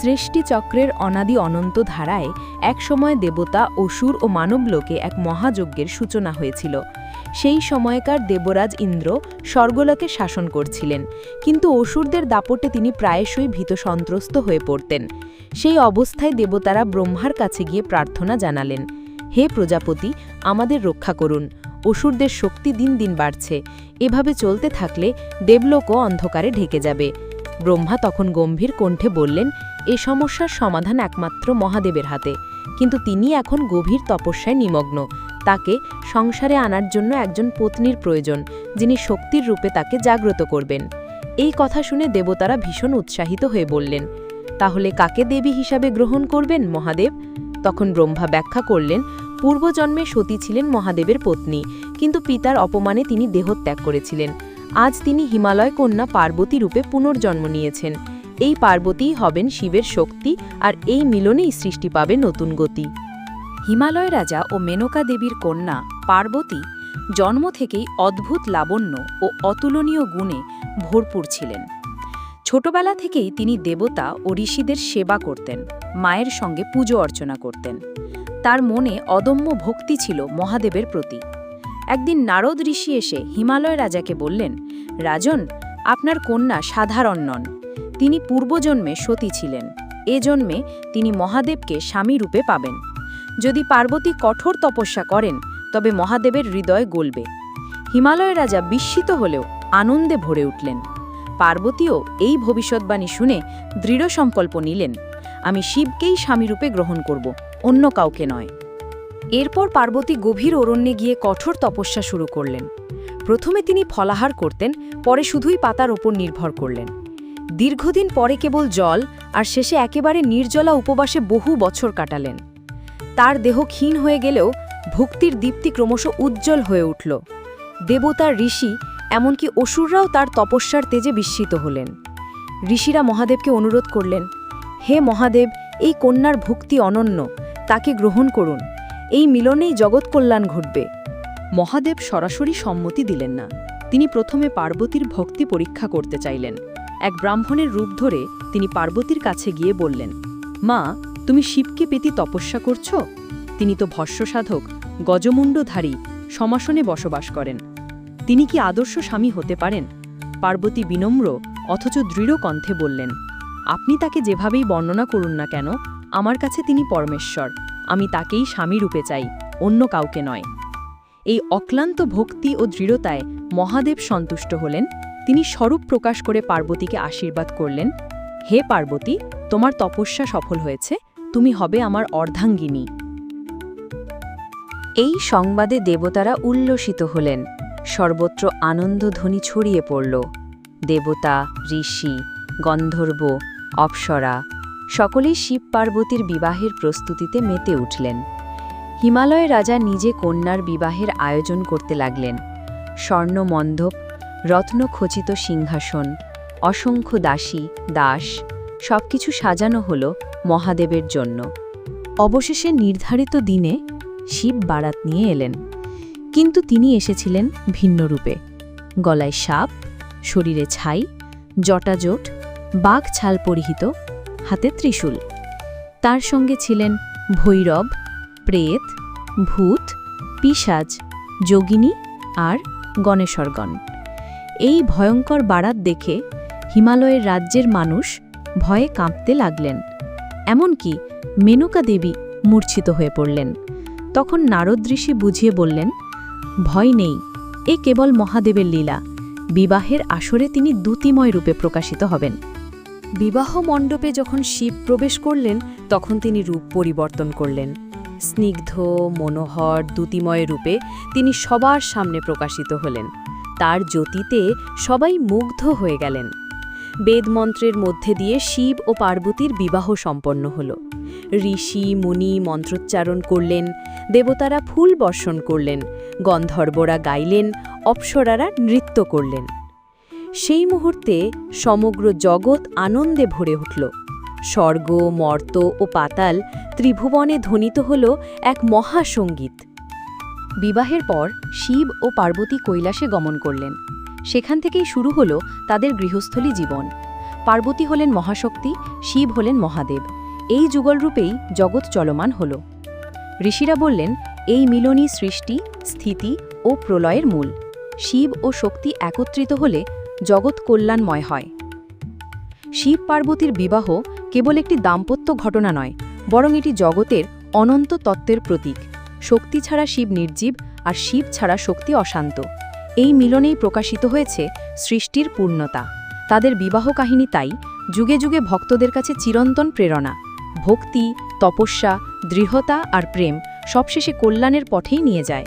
সৃষ্টি চক্রের অনাদি অনন্ত ধারায় একসময় দেবতা, অসুর ও মানবলোকে এক মহাযজ্ঞের সূচনা হয়েছিল। সেই সময়কার দেবরাজ ইন্দ্র স্বর্গলোকে শাসন করছিলেন, কিন্তু অসুরদের দাপটে তিনি প্রায়শই ভীত সন্ত্রস্ত হয়ে পড়তেন। সেই অবস্থায় দেবতারা ব্রহ্মার কাছে গিয়ে প্রার্থনা জানালেন, হে প্রজাপতি, আমাদের রক্ষা করুন। অসুরদের শক্তি দিন দিন বাড়ছে। এভাবে চলতে থাকলে দেবলোকও অন্ধকারে ঢেকে যাবে। ব্রহ্মা তখন গম্ভীর কণ্ঠে বললেন এ সমস্যার সমাধান একমাত্র মহাদেবের হাতে। কিন্তু তিনি এখন গভীর তপস্যায় নিমগ্ন। তাকে সংসারে আনার জন্য একজন পত্নীর প্রয়োজন, যিনি শক্তির রূপে তাকে জাগ্রত করবেন। এই কথা শুনে দেবতারা ভীষণ উৎসাহিত হয়ে বললেন, তাহলে কাকে দেবী হিসাবে গ্রহণ করবেন, মহাদেব? তখন ব্রহ্মা ব্যাখ্যা করলেন, পূর্বজন্মে সতী ছিলেন মহাদেবের পত্নী, কিন্তু পিতার অপমানে তিনি দেহত্যাগ করেছিলেন। আজ তিনি হিমালয় কন্যা পার্বতী রূপে পুনর্জন্ম নিয়েছেন। এই পার্বতীই হবেন শিবের শক্তি আর এই মিলনেই সৃষ্টি পাবে নতুন গতি। হিমালয় রাজা ও মেনকা দেবীর কন্যা পার্বতী জন্ম থেকেই অদ্ভুত লাবণ্য ও অতুলনীয় গুণে ভরপুর ছিলেন। ছোটবেলা থেকেই তিনি দেবতা ও ঋষিদের সেবা করতেন, মায়ের সঙ্গে পুজো অর্চনা করতেন। তার মনে অদম্য ভক্তি ছিল মহাদেবের প্রতি। একদিন নারদ ঋষি এসে হিমালয় রাজাকে বললেন, রাজন, আপনার কন্যা সাধারণ নন। তিনি পূর্বজন্মে সতী ছিলেন। এ জন্মে তিনি মহাদেবকে স্বামী রূপে পাবেন। যদি পার্বতী কঠোর তপস্যা করেন, তবে মহাদেবের হৃদয় গলবে। হিমালয় রাজা বিস্মিত হলেও আনন্দে ভরে উঠলেন। পার্বতীও এই ভবিষ্যৎবাণী শুনে দৃঢ় সংকল্প নিলেন, আমি শিবকেই স্বামীরূপে গ্রহণ করব, অন্য কাউকে নয়। এরপর পার্বতী গভীর অরণ্যে গিয়ে কঠোর তপস্যা শুরু করলেন। প্রথমে তিনি ফলাহার করতেন, পরে শুধুই পাতার ওপর নির্ভর করলেন। দীর্ঘদিন পরে কেবল জল আর শেষে একেবারে নির্জলা উপবাসে বহু বছর কাটালেন। তার দেহ ক্ষীণ হয়ে গেলেও ভক্তির দীপ্তি ক্রমশ উজ্জ্বল হয়ে উঠল। দেবতা ঋষি, এমনকি অসুররাও তার তপস্যার তেজে বিস্মিত হলেন। ঋষিরা মহাদেবকে অনুরোধ করলেন, হে মহাদেব, এই কন্যার ভক্তি অনন্য, তাকে গ্রহণ করুন। এই মিলনেই জগৎ কল্যাণ ঘটবে। মহাদেব সরাসরি সম্মতি দিলেন না। তিনি প্রথমে পার্বতীর ভক্তি পরীক্ষা করতে চাইলেন। এক ব্রাহ্মণের রূপ ধরে তিনি পার্বতীর কাছে গিয়ে বললেন, মা, তুমি শিবকে পেতে তপস্যা করছ? তিনি তো ভস্য সাধক গজমুণ্ডধারী, সমাসনে বসবাস করেন। তিনি কি আদর্শ স্বামী হতে পারেন? পার্বতী বিনম্র, অথচ দৃঢ় কণ্ঠে বললেন, আপনি তাকে যেভাবেই বর্ণনা করুন না কেন, আমার কাছে তিনি পরমেশ্বর, আমি তাকেই স্বামী রূপে চাই, অন্য কাউকে নয়। এই অক্লান্ত ভক্তি ও দৃঢ়তায় মহাদেব সন্তুষ্ট হলেন তিনি স্বরূপ প্রকাশ করে পার্বতীকে আশীর্বাদ করলেন, হে পার্বতী, তোমার তপস্যা সফল হয়েছে, তুমি হবে আমার অর্ধাঙ্গিনী। এই সংবাদে দেবতারা উল্লসিত হলেন, সর্বত্র আনন্দধ্বনি ছড়িয়ে পড়ল, দেবতা, ঋষি, গন্ধর্ব, অপ্সরা, সকলেই শিব পার্বতীর বিবাহের প্রস্তুতিতে মেতে উঠলেন। হিমালয় রাজা নিজে কন্যার বিবাহের আয়োজন করতে লাগলেন স্বর্ণমণ্ডপ রত্নখচিত সিংহাসন, অসংখ্য দাসী, দাস, সবকিছু সাজানো হল মহাদেবের জন্য। অবশেষে নির্ধারিত দিনে শিব বারাত নিয়ে এলেন। কিন্তু তিনি এসেছিলেন ভিন্ন রূপে। গলায় সাপ, শরীরে ছাই, জটাজোট, বাঘ ছাল পরিহিত, হাতে ত্রিশূল। তার সঙ্গে ছিলেন ভৈরব, প্রেত, ভূত পিসাজ যোগিনী আর গণেশরগণ। এই ভয়ঙ্কর বারাত দেখে হিমালয়ের রাজ্যের মানুষ ভয়ে কাঁপতে লাগলেন। এমনকি মেনকা দেবী মূর্ছিত হয়ে পড়লেন। তখন নারদ ঋষি বুঝিয়ে বললেন, ভয় নেই, এ কেবল মহাদেবের লীলা। বিবাহের আসরে তিনি দ্যুতিময় রূপে প্রকাশিত হবেন। বিবাহ মণ্ডপে যখন শিব প্রবেশ করলেন, তখন তিনি রূপ পরিবর্তন করলেন। স্নিগ্ধ, মনোহর দ্যুতিময় রূপে তিনি সবার সামনে প্রকাশিত হলেন। তার জ্যোতিতে সবাই মুগ্ধ হয়ে গেলেন। বেদমন্ত্রের মধ্যে দিয়ে শিব ও পার্বতীর বিবাহ সম্পন্ন হল। ঋষি, মুনি মন্ত্রোচ্চারণ করলেন, দেবতারা ফুল বর্ষণ করলেন, গন্ধর্বরা গাইলেন, অপ্সরারা নৃত্য করলেন। সেই মুহূর্তে সমগ্র জগৎ আনন্দে ভরে উঠল। স্বর্গ, মর্ত ও পাতাল ত্রিভুবনে ধ্বনিত হল এক মহাসঙ্গীত বিবাহের পর শিব ও পার্বতী কৈলাসে গমন করলেন। সেখান থেকেই শুরু হল তাদের গৃহস্থলী জীবন। পার্বতী হলেন মহাশক্তি, শিব হলেন মহাদেব। এই যুগলরূপেই জগৎ চলমান হল। ঋষিরা বললেন, এই মিলনই সৃষ্টি, স্থিতি ও প্রলয়ের মূল। শিব ও শক্তি একত্রিত হলে জগৎ কল্যাণময় হয়। শিব পার্বতীর বিবাহ কেবল একটি দাম্পত্য ঘটনা নয়, বরং এটি জগতের অনন্ত তত্ত্বের প্রতীক। শক্তি ছাড়া শিব নির্জীব আর শিব ছাড়া শক্তি অশান্ত। এই মিলনেই প্রকাশিত হয়েছে সৃষ্টির পূর্ণতা। তাদের বিবাহ কাহিনী তাই যুগে যুগে ভক্তদের কাছে চিরন্তন প্রেরণা। ভক্তি, তপস্যা, দৃঢ়তা আর প্রেম সবশেষে কল্যাণের পথেই নিয়ে যায়।